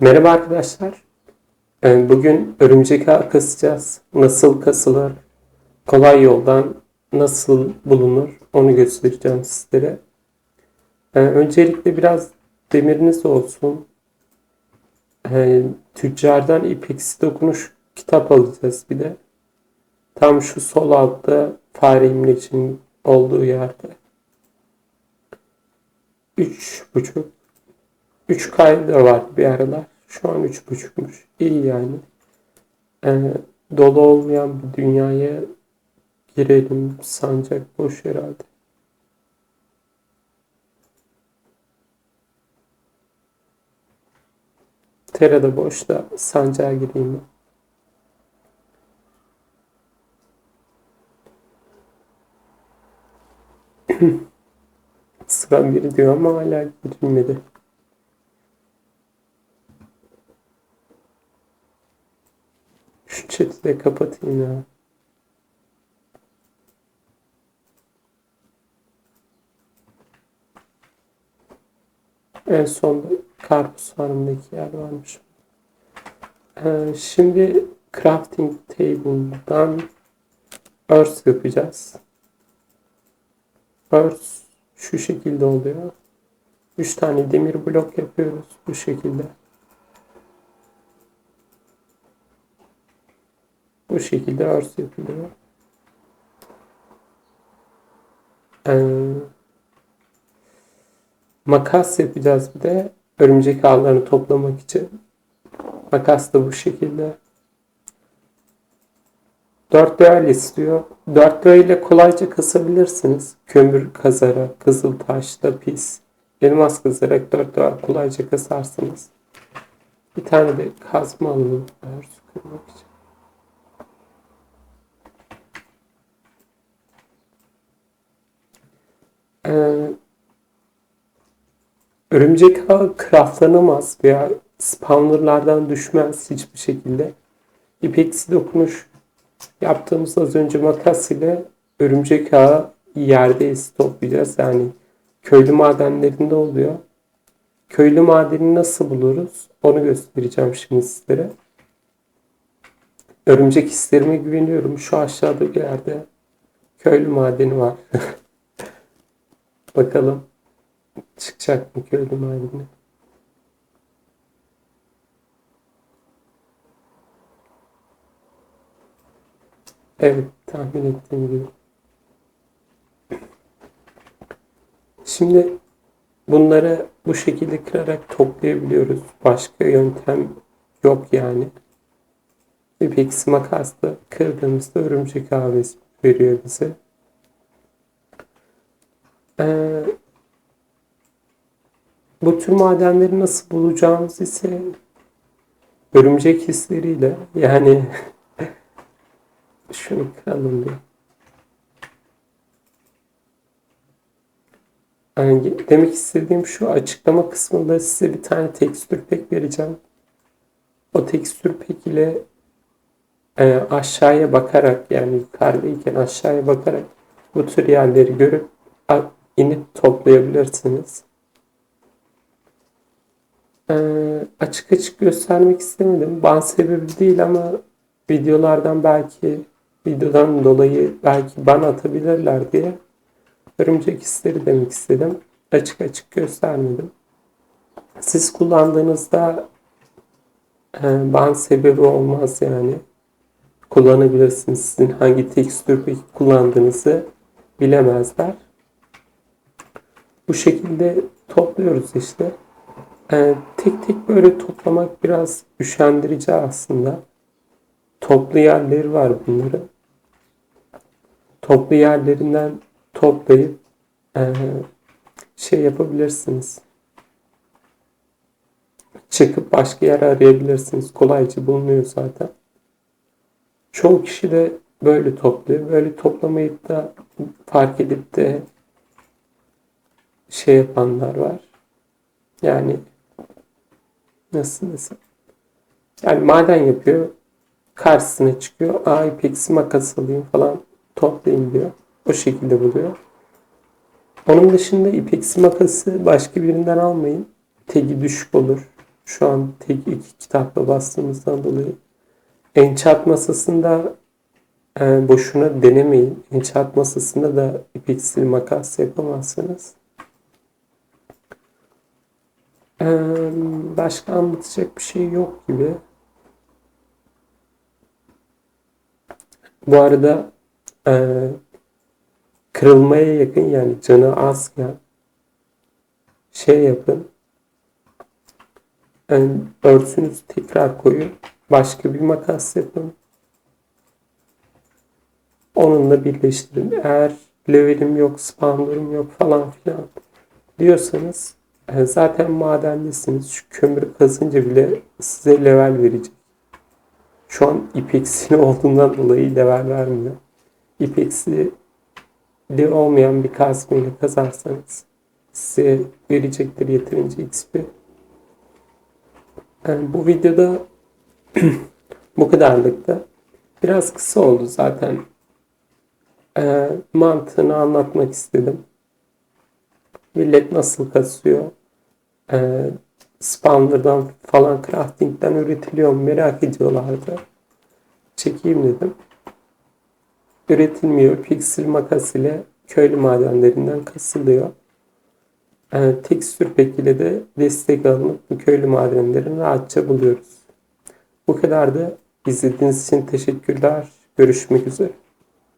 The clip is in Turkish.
Merhaba arkadaşlar. Ee, Bugün örümcek ağı kasacağız. Nasıl kasılır? Kolay yoldan nasıl bulunur? Onu göstereceğim sizlere. Ee, Öncelikle biraz demiriniz olsun. Ee, Tüccardan ipeksi dokunuş kitap alacağız bir de. Tam şu sol altta fare imlecinin olduğu yerde. Üç buçuk 3 kaydı var bir aralar. Şu an 3.5'muş. İyi yani. Ee, dolu olmayan bir dünyaya girelim. Sancak boş herhalde. Terada boş da sancağa gireyim ben. Sıra bir diyor ama hala girilmedi. Şu chat'i kapatayım ya. En son karpuz farmındaki yer varmış. Ee, şimdi crafting table'dan earth yapacağız. Earth şu şekilde oluyor. 3 tane demir blok yapıyoruz bu şekilde. Bu şekilde arz yapılıyor. Ee, makas yapacağız bir de örümcek ağlarını toplamak için. Makas da bu şekilde. 4 değerli istiyor. 4 ile kolayca kasabilirsiniz. Kömür kazarak, kızıl taş, lapis, elmas kazarak 4 değer kolayca kasarsınız. Bir tane de kazma alalım. Kırmak için. Ee, örümcek ağı craftlanamaz veya spawnerlardan düşmez hiçbir şekilde. İpeksi dokunuş yaptığımız az önce makas ile örümcek ağı yerdeyiz toplayacağız. Yani köylü madenlerinde oluyor. Köylü madeni nasıl buluruz? Onu göstereceğim şimdi sizlere. Örümcek hislerime güveniyorum. Şu aşağıda bir yerde köylü madeni var. Bakalım çıkacak mı köylü madeni? Evet tahmin ettiğim gibi. Şimdi bunları bu şekilde kırarak toplayabiliyoruz. Başka yöntem yok yani. İpeksi makasla kırdığımızda örümcek ağı veriyor bize. Ee, bu tür madenleri nasıl bulacağımız ise örümcek hisleriyle yani şunu kıralım bir. Yani demek istediğim şu açıklama kısmında size bir tane tekstür pek vereceğim. O tekstür pek ile e, aşağıya bakarak yani yukarıdayken aşağıya bakarak bu tür yerleri görüp inip toplayabilirsiniz. Ee, açık açık göstermek istemedim. Ban sebebi değil ama videolardan belki videodan dolayı belki ban atabilirler diye örümcek hisleri demek istedim. Açık açık göstermedim. Siz kullandığınızda e, ban sebebi olmaz yani. Kullanabilirsiniz. Sizin hangi tekstür kullandığınızı bilemezler. Bu şekilde topluyoruz işte. Ee, tek tek böyle toplamak biraz üşendirici aslında. Toplu yerleri var bunların. Toplu yerlerinden toplayıp e, şey yapabilirsiniz. Çıkıp başka yer arayabilirsiniz. Kolayca bulunuyor zaten. Çoğu kişi de böyle topluyor. Böyle toplamayıp da fark edip de şey yapanlar var. Yani nasıl desem. Yani maden yapıyor. Karşısına çıkıyor. Aa ipeksi makas alayım falan toplayayım diyor. O şekilde buluyor. Onun dışında ipeksi makası başka birinden almayın. Tegi düşük olur. Şu an tek iki kitapla bastığımızdan dolayı. Enchant masasında e, boşuna denemeyin. Enchant masasında da ipeksi makas yapamazsınız. E, başka anlatacak bir şey yok gibi. Bu arada kırılmaya yakın yani canı azken şey yapın. Yani örsünüzü tekrar koyun. Başka bir makas yapın. Onunla birleştirin. Eğer levelim yok, spawner'ım yok falan filan diyorsanız zaten madendesiniz. Şu kömürü kazınca bile size level verecek. Şu an ipeksili olduğundan dolayı level vermiyor. İpeksili de olmayan bir kazmayla kazarsanız size verecektir yeterince XP. Yani bu videoda bu kadarlıkta biraz kısa oldu zaten. Ee, mantığını anlatmak istedim. Millet nasıl kasıyor? Ee, spawner'dan falan crafting'den üretiliyor mu merak ediyorlardı. Çekeyim dedim. Üretilmiyor. Pixel makas ile köylü madenlerinden kasılıyor. Ee, tekstür pek ile de destek alınıp bu köylü madenlerini rahatça buluyoruz. Bu kadar da izlediğiniz için teşekkürler. Görüşmek üzere.